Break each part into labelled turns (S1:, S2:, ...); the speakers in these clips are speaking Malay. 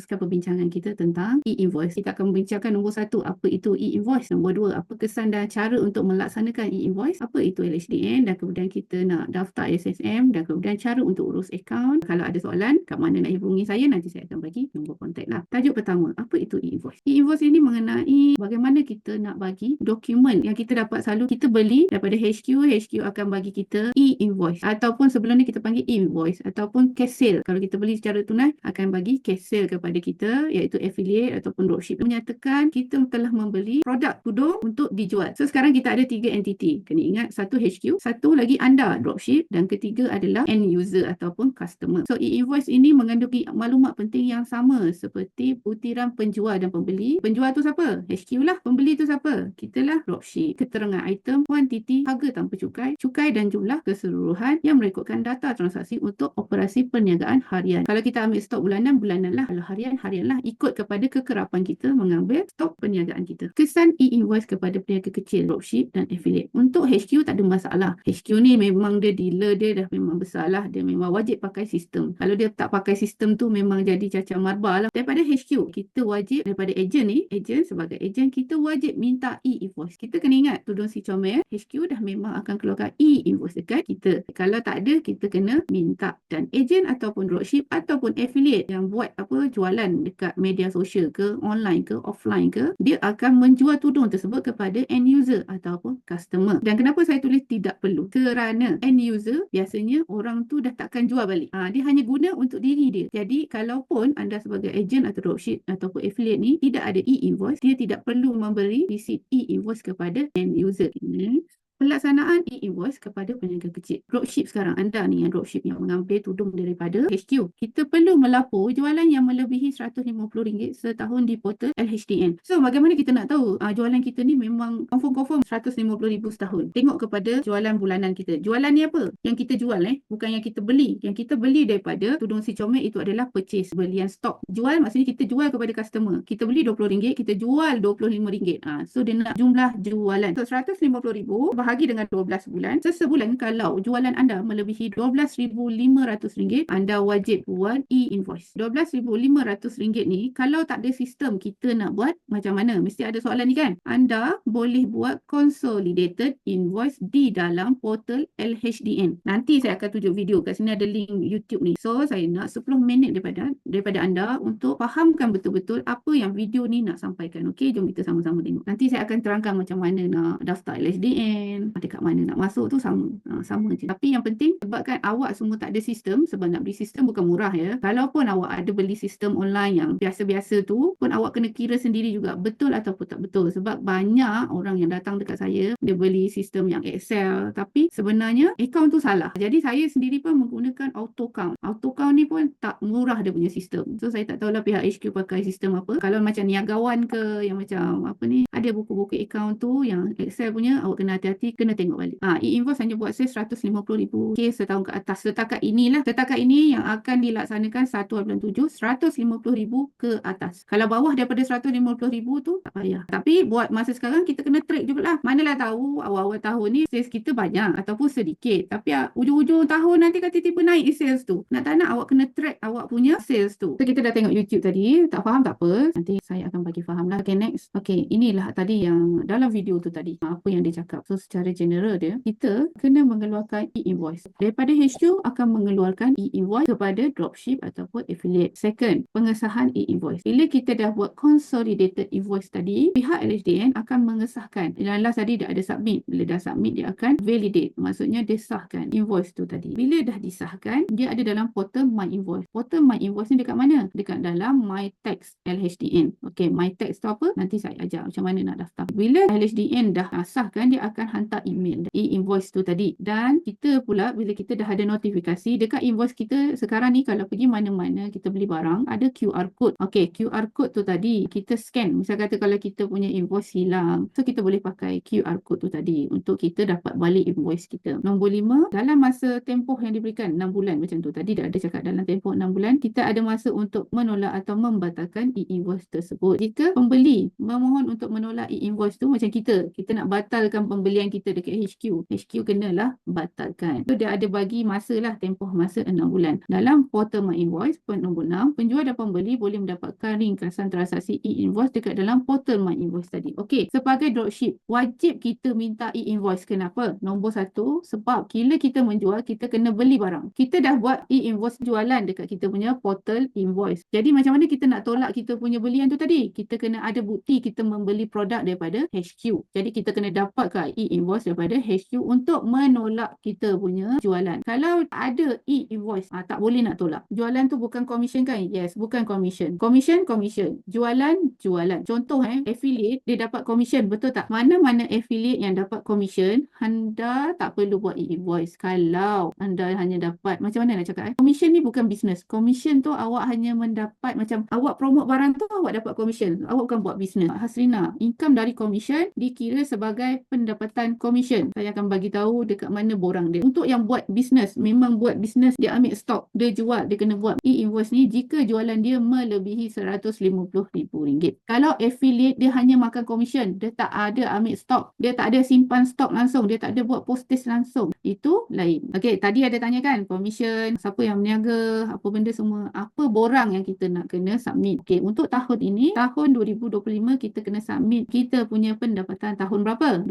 S1: meneruskan perbincangan kita tentang e-invoice. Kita akan membincangkan nombor satu, apa itu e-invoice. Nombor dua, apa kesan dan cara untuk melaksanakan e-invoice. Apa itu LHDN dan kemudian kita nak daftar SSM dan kemudian cara untuk urus akaun. Kalau ada soalan, kat mana nak hubungi saya, nanti saya akan bagi nombor kontak lah. Tajuk pertama, apa itu e-invoice? E-invoice ini mengenai bagaimana kita nak bagi dokumen yang kita dapat selalu kita beli daripada HQ. HQ akan bagi kita e-invoice ataupun sebelum ni kita panggil invoice ataupun cash sale. Kalau kita beli secara tunai, akan bagi cash sale kepada kita iaitu affiliate ataupun dropship menyatakan kita telah membeli produk tudung untuk dijual. So sekarang kita ada tiga entiti. Kena ingat satu HQ, satu lagi anda dropship dan ketiga adalah end user ataupun customer. So e-invoice ini mengandungi maklumat penting yang sama seperti butiran penjual dan pembeli. Penjual tu siapa? HQ lah. Pembeli tu siapa? Kita lah dropship. Keterangan item, kuantiti, harga tanpa cukai, cukai dan jumlah keseluruhan yang merekodkan data transaksi untuk operasi perniagaan harian. Kalau kita ambil stok bulanan, bulanan lah. Kalau harian, harian lah. Ikut kepada kekerapan kita mengambil stok perniagaan kita. Kesan e-invoice kepada peniaga kecil, dropship dan affiliate. Untuk HQ tak ada masalah. HQ ni memang dia dealer dia dah memang besar lah. Dia memang wajib pakai sistem. Kalau dia tak pakai sistem tu memang jadi cacar marba lah. Daripada HQ, kita wajib daripada agent ni, agent sebagai agent, kita wajib minta e-invoice. Kita kena ingat tudung si comel, HQ dah memang akan keluarkan e-invoice dekat kita. Kalau tak ada, kita kena minta. Dan agent ataupun dropship ataupun affiliate yang buat apa jualan dekat media sosial ke online ke offline ke dia akan menjual tudung tersebut kepada end user ataupun customer. Dan kenapa saya tulis tidak perlu? Kerana end user biasanya orang tu dah takkan jual balik. Ha, dia hanya guna untuk diri dia. Jadi kalaupun anda sebagai agent atau dropship ataupun affiliate ni tidak ada e-invoice dia tidak perlu memberi receipt e-invoice kepada end user. ini pelaksanaan e-invoice kepada peniaga kecil. Dropship sekarang, anda ni yang dropship yang mengambil tudung daripada HQ. Kita perlu melapor jualan yang melebihi RM150 setahun di portal LHDN. So, bagaimana kita nak tahu uh, jualan kita ni memang confirm-confirm RM150,000 setahun. Tengok kepada jualan bulanan kita. Jualan ni apa? Yang kita jual eh, bukan yang kita beli. Yang kita beli daripada tudung si comel itu adalah purchase, belian stok. Jual maksudnya kita jual kepada customer. Kita beli RM20, kita jual RM25. Uh, so, dia nak jumlah jualan. So, RM150,000 bahagi dengan 12 bulan. Sesebulan kalau jualan anda melebihi RM12,500, anda wajib buat e-invoice. RM12,500 ni kalau tak ada sistem kita nak buat macam mana? Mesti ada soalan ni kan? Anda boleh buat consolidated invoice di dalam portal LHDN. Nanti saya akan tunjuk video kat sini ada link YouTube ni. So saya nak 10 minit daripada daripada anda untuk fahamkan betul-betul apa yang video ni nak sampaikan. Okey, jom kita sama-sama tengok. Nanti saya akan terangkan macam mana nak daftar LHDN, kan dekat mana nak masuk tu sama. Ha, sama je. Tapi yang penting sebabkan awak semua tak ada sistem sebab nak beli sistem bukan murah ya. Kalaupun awak ada beli sistem online yang biasa-biasa tu pun awak kena kira sendiri juga betul ataupun tak betul. Sebab banyak orang yang datang dekat saya dia beli sistem yang Excel. Tapi sebenarnya account tu salah. Jadi saya sendiri pun menggunakan auto count auto count ni pun tak murah dia punya sistem. So saya tak tahulah pihak HQ pakai sistem apa. Kalau macam niagawan ke yang macam apa ni ada buku-buku account tu yang Excel punya awak kena hati-hati kena tengok balik. Ha, e-invoice hanya buat sale RM150,000 kes setahun ke atas. Setakat inilah, setakat ini yang akan dilaksanakan 1 bulan 7, RM150,000 ke atas. Kalau bawah daripada RM150,000 tu, tak payah. Tapi buat masa sekarang, kita kena track jugalah. Manalah tahu awal-awal tahun ni sales kita banyak ataupun sedikit. Tapi uh, ujung-ujung tahun nanti kan tiba-tiba naik sales tu. Nak tak nak awak kena track awak punya sales tu. So, kita dah tengok YouTube tadi. Tak faham tak apa. Nanti saya akan bagi faham lah. Okay, next. Okay, inilah tadi yang dalam video tu tadi. Apa yang dia cakap. So, secara secara general dia, kita kena mengeluarkan e-invoice. Daripada HQ akan mengeluarkan e-invoice kepada dropship ataupun affiliate. Second, pengesahan e-invoice. Bila kita dah buat consolidated invoice tadi, pihak LHDN akan mengesahkan. Dan last tadi dah ada submit. Bila dah submit, dia akan validate. Maksudnya disahkan invoice tu tadi. Bila dah disahkan, dia ada dalam portal My Invoice. Portal My Invoice ni dekat mana? Dekat dalam My Tax LHDN. Okay, My Tax tu apa? Nanti saya ajar macam mana nak daftar. Bila LHDN dah sahkan, dia akan hantar email e-invoice tu tadi. Dan kita pula bila kita dah ada notifikasi dekat invoice kita sekarang ni kalau pergi mana-mana kita beli barang ada QR code. Okey QR code tu tadi kita scan. Misal kata kalau kita punya invoice hilang so kita boleh pakai QR code tu tadi untuk kita dapat balik invoice kita. Nombor lima dalam masa tempoh yang diberikan 6 bulan macam tu tadi dah ada cakap dalam tempoh 6 bulan kita ada masa untuk menolak atau membatalkan e-invoice tersebut. Jika pembeli memohon untuk menolak e-invoice tu macam kita kita nak batalkan pembelian kita dekat HQ. HQ kenalah batalkan. So dia ada bagi masa lah tempoh masa 6 bulan. Dalam portal My Invoice, point nombor 6, penjual dan pembeli boleh mendapatkan ringkasan transaksi e-invoice dekat dalam portal My Invoice tadi. Okey, sebagai dropship, wajib kita minta e-invoice. Kenapa? Nombor satu, sebab bila kita menjual, kita kena beli barang. Kita dah buat e-invoice jualan dekat kita punya portal invoice. Jadi macam mana kita nak tolak kita punya belian tu tadi? Kita kena ada bukti kita membeli produk daripada HQ. Jadi kita kena dapatkan e-invoice daripada HQ untuk menolak kita punya jualan. Kalau ada e-invoice, ah, tak boleh nak tolak. Jualan tu bukan commission kan? Yes, bukan commission. Commission, commission. Jualan, jualan. Contoh eh, affiliate dia dapat commission, betul tak? Mana-mana affiliate yang dapat commission, anda tak perlu buat e-invoice. Kalau anda hanya dapat, macam mana nak cakap eh? Commission ni bukan business. Commission tu awak hanya mendapat macam awak promote barang tu awak dapat commission. Awak bukan buat business. Hasrina, income dari commission dikira sebagai pendapatan commission. Saya akan bagi tahu dekat mana borang dia. Untuk yang buat business, memang buat business dia ambil stok, dia jual, dia kena buat e-invoice ni jika jualan dia melebihi RM150,000. Kalau affiliate dia hanya makan commission, dia tak ada ambil stok, dia tak ada simpan stok langsung, dia tak ada buat postage langsung. Itu lain. Okey, tadi ada tanya kan commission, siapa yang berniaga, apa benda semua, apa borang yang kita nak kena submit. Okey, untuk tahun ini, tahun 2025 kita kena submit kita punya pendapatan tahun berapa?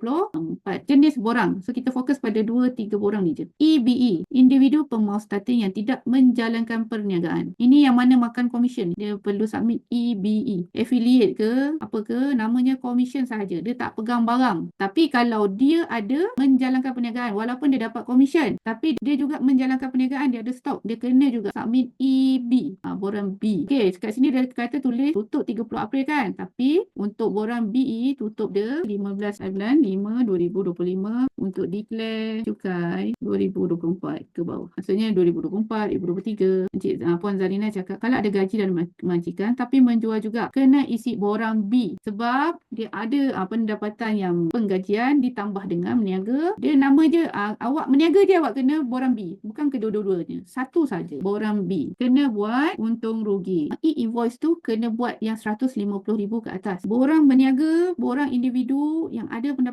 S1: 2024. Jenis borang. So kita fokus pada 2 3 borang ni je. EBE, individu pemau starting yang tidak menjalankan perniagaan. Ini yang mana makan komisen. Dia perlu submit EBE. Affiliate ke, apa ke, namanya komisen sahaja. Dia tak pegang barang. Tapi kalau dia ada menjalankan perniagaan walaupun dia dapat komisen, tapi dia juga menjalankan perniagaan, dia ada stok, dia kena juga submit EB. Ha, borang B. Okey, kat sini dia kata tulis tutup 30 April kan. Tapi untuk borang BE tutup dia 15 bulan 5 2025 untuk declare cukai 2024 ke bawah. Maksudnya 2024, 2023. Encik uh, Puan Zarina cakap kalau ada gaji dan majikan tapi menjual juga kena isi borang B sebab dia ada uh, pendapatan yang penggajian ditambah dengan meniaga. Dia nama je uh, awak meniaga je awak kena borang B. Bukan kedua-duanya. Satu saja borang B. Kena buat untung rugi. E-invoice tu kena buat yang RM150,000 ke atas. Borang berniaga, borang individu yang ada pendapatan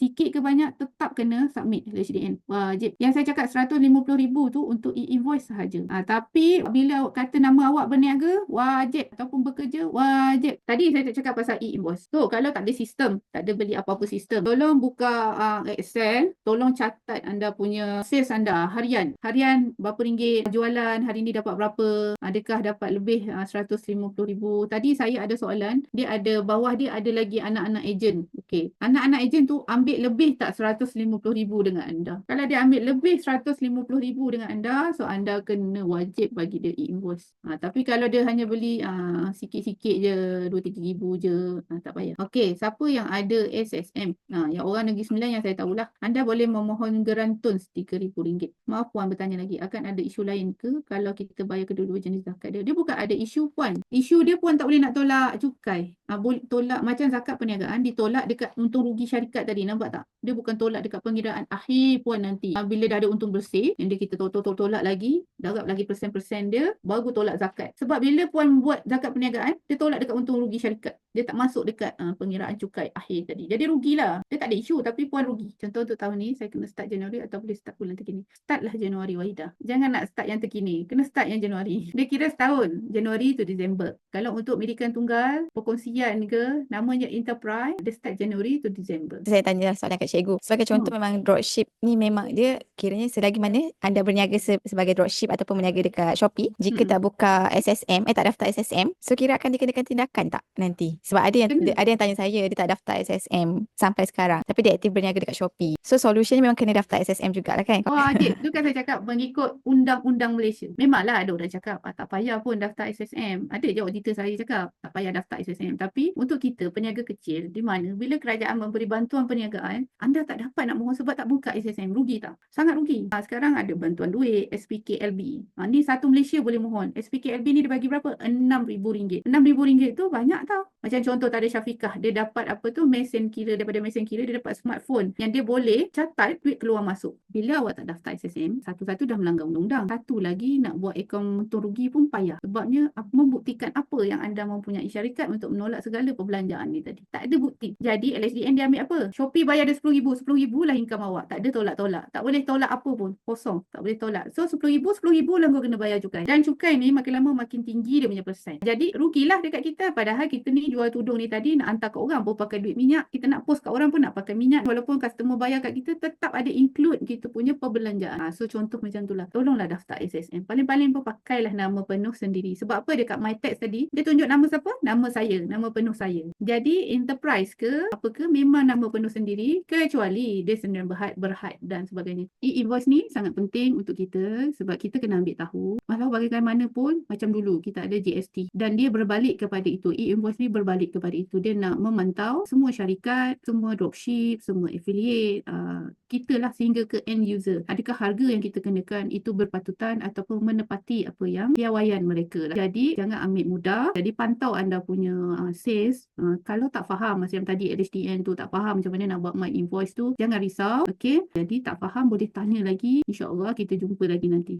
S1: sikit ke banyak tetap kena submit HDN. Wajib. Yang saya cakap RM150,000 tu untuk e-invoice sahaja. Ha, tapi bila awak kata nama awak berniaga, wajib. Ataupun bekerja, wajib. Tadi saya tak cakap pasal e-invoice. So, kalau tak ada sistem, tak ada beli apa-apa sistem, tolong buka uh, Excel, tolong catat anda punya sales anda harian. Harian berapa ringgit jualan, hari ni dapat berapa, adakah dapat lebih uh, RM150,000. Tadi saya ada soalan, dia ada bawah dia ada lagi anak-anak ejen. Okey. Anak-anak ejen tu ambil lebih tak RM150,000 dengan anda. Kalau dia ambil lebih RM150,000 dengan anda, so anda kena wajib bagi dia e-invoice. Ha, tapi kalau dia hanya beli uh, sikit-sikit je, RM2-3,000 je, ha, tak payah. Okey, siapa yang ada SSM? Ha, yang orang Negeri Sembilan yang saya tahulah, anda boleh memohon gerantun RM3,000. Maaf Puan bertanya lagi, akan ada isu lain ke kalau kita bayar kedua-dua jenis zakat dia? Dia bukan ada isu Puan. Isu dia Puan tak boleh nak tolak cukai. Ha, boleh tolak macam zakat perniagaan, ditolak dekat untung rugi syarikat tadi, nampak tak? Dia bukan tolak dekat pengiraan akhir Puan nanti. Ha, bila dah ada untung bersih, yang dia kita tolak-tolak lagi, darab lagi persen-persen dia, baru tolak zakat. Sebab bila Puan buat zakat perniagaan, dia tolak dekat untung rugi syarikat. Dia tak masuk dekat uh, pengiraan cukai akhir tadi. Jadi rugilah. Dia tak ada isu tapi Puan rugi. Contoh untuk tahun ni, saya kena start Januari atau boleh start bulan terkini. Startlah Januari Wahidah. Jangan nak start yang terkini. Kena start yang Januari. Dia kira setahun. Januari to Disember. Kalau untuk medikan tunggal, perkongsian ke, namanya enterprise, dia start Januari to December.
S2: Saya tanya soalan kat cikgu. Sebagai contoh hmm. memang dropship ni memang dia kiranya selagi mana anda berniaga se- sebagai dropship ataupun berniaga dekat Shopee, jika hmm. tak buka SSM, eh tak daftar SSM, so kira akan dikenakan tindakan tak nanti? Sebab ada yang hmm. ada yang tanya saya dia tak daftar SSM sampai sekarang, tapi dia aktif berniaga dekat Shopee. So solution memang kena daftar SSM jugalah kan?
S1: Oh adik, tu kan saya cakap mengikut undang-undang Malaysia. Memanglah ada orang cakap ah, tak payah pun daftar SSM. Ada je auditor saya cakap tak payah daftar SSM. Tapi untuk kita peniaga kecil di mana bila kerajaan memberi bantuan perniagaan, anda tak dapat nak mohon sebab tak buka SSM. Rugi tak? Sangat rugi. Ha, sekarang ada bantuan duit SPKLB. Ha, ni satu Malaysia boleh mohon. SPKLB ni dia bagi berapa? RM6,000. RM6,000 tu banyak tau. Macam contoh tadi Syafiqah, dia dapat apa tu mesin kira daripada mesin kira dia dapat smartphone yang dia boleh catat duit keluar masuk. Bila awak tak daftar SSM, satu-satu dah melanggar undang-undang. Satu lagi nak buat akaun untung rugi pun payah. Sebabnya membuktikan apa yang anda mempunyai syarikat untuk menolak segala perbelanjaan ni tadi. Tak ada bukti. Jadi LHDN dia ambil apa? Shopee bayar dia RM10,000. RM10,000 lah income awak. Tak ada tolak-tolak. Tak boleh tolak apa pun. Kosong. Tak boleh tolak. So RM10,000, RM10,000 lah kau kena bayar cukai. Dan cukai ni makin lama makin tinggi dia punya persen. Jadi rugilah dekat kita. Padahal kita ni jual tudung ni tadi nak hantar kat orang pun pakai duit minyak. Kita nak post kat orang pun nak pakai minyak. Walaupun customer bayar kat kita tetap ada include kita punya perbelanjaan. Ha, so contoh macam tu lah. Tolonglah daftar SSM. Paling-paling pun pakailah nama penuh sendiri. Sebab apa dekat my tax tadi dia tunjuk nama siapa? Nama saya. Nama penuh saya. Jadi enterprise ke apa ke memang nama penuh sendiri kecuali dia sendiri berhad, berhad dan sebagainya. E-invoice ni sangat penting untuk kita sebab kita kena ambil tahu walau bagaimanapun macam dulu kita ada GST dan dia berbalik kepada itu. E-invoice ni berbalik kepada itu. Dia nak memantau semua syarikat, semua dropship, semua affiliate, uh, kita lah sehingga ke end user. Adakah harga yang kita kenakan itu berpatutan ataupun menepati apa yang piawaian mereka. lah. Jadi jangan ambil mudah. Jadi pantau anda punya uh, sales. Uh, kalau tak faham macam tadi LHDN tu tak faham macam mana nak buat my invoice tu, jangan risau. Okay. Jadi tak faham boleh tanya lagi. InsyaAllah kita jumpa lagi nanti.